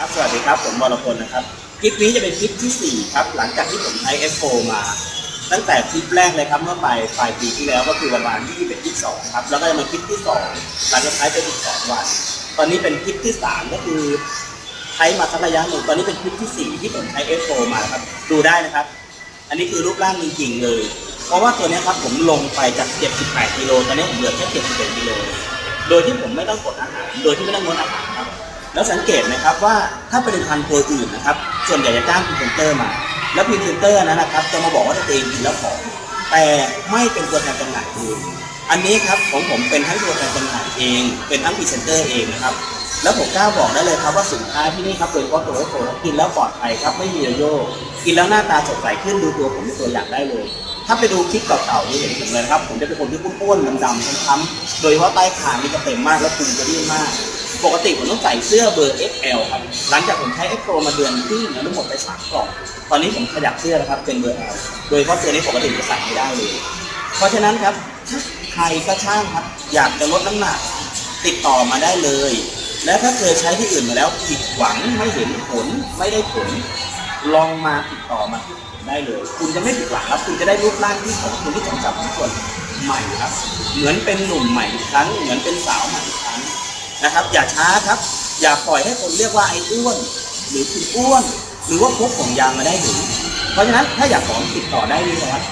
ครับ สวัสดีครับ ผมบรพลนะครับ คลิปนี้จะเป็นคลิปที่ 4 ครับ หลังจากที่ผมใช้ F4 มา ตั้งแต่คลิปแรกเลยครับ เมื่อปลายปลายปีที่แล้วก็คือประมาณ21 22ครับ แล้วก็จะมาคลิปที่ 2 หลังจากใช้ไปอีก2วัน ตอนนี้เป็นคลิปที่ 3 ก็คือ ใช้มาสักระยะหนึ่งตอนนี้เป็นคลิปที่ 4 ที่ผมใช้ F4 มาครับ ดูได้นะครับ อันนี้คือรูปร่างจริงๆเลย เพราะว่าตัวนี้ครับผมลงไปจาก 78กิโล ตอนนี้ผมเหลือแค่71กิโล โดยที่ผมไม่ต้องกดอาหาร โดยที่ไม่ต้องงดอาหาร แล้วสังเกตนะครับว่าถ้าเป็นพันธุ์ตัวอื่นนะครับส่วนใหญ่จะจ้างพรีเซนเตอร์มา แล้วพรีเซนเตอร์นั้นนะครับ จะมาบอกว่าตัวเองกินแล้วผอมแต่ไม่เป็นตัวแทนจำหน่ายเองอันนี้ครับของผมเป็นทั้งตัวแทนจำหน่ายเอง เป็นทั้งพรีเซนเตอร์เองนะครับแล้วผมกล้าบอกได้เลยครับว่าสินค้าที่นี่ครับโดยเฉพาะตัวโฟกินแล้วปลอดภัยครับไม่มีโยโย่กินแล้วหน้าตาสดใสขึ้นดูตัวผมเป็นตัวอย่างได้เลย ถ้าไปดูคลิปเก่าๆนี่เห็นผมเลยครับผมจะเป็นคนที่อ้วนๆดำๆค้ำๆโดยเฉพาะใต้คางนี่จะเต็มมากแล้วพุงจะดิ้นมาก ปกติผมต้องใส่เสื้อเบอร์ XL ครับ หลังจากผมใช้ X Pro มาเดือนครึ่งแล้วหมดไปสามกล่อง ตอนนี้ผมขยับเสื้อแล้วครับเป็นเบอร์ L โดยเฉพาะตัวนี้ปกติจะใส่ไม่ได้เลย เพราะฉะนั้นครับถ้าใครก็ช่างครับ อยากจะลดน้ำหนักติดต่อมาได้เลย และถ้าเคยใช้ที่อื่นมาแล้วผิดหวังไม่เห็นผลไม่ได้ผล ลองมาติดต่อมาที่ผมได้เลย คุณจะไม่ผิดหวังครับ คุณจะได้รูปร่างที่ของคุณที่สมศักดิ์สมส่วนใหม่ครับ เหมือนเป็นหนุ่มใหม่อีกครั้งเหมือนเป็นสาวใหม่ นะครับ อย่าช้าครับ อย่าปล่อยให้คนเรียกว่าไอ้อ้วน หรือคุณอ้วน หรือว่าพกของยางมาได้หรือเพราะฉะนั้นถ้าอยากของติดต่อได้เลยนะครับ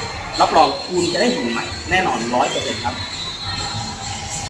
รับรองคุณจะได้หุ่นใหม่แน่นอนร้อยเปอร์เซ็นต์ครับ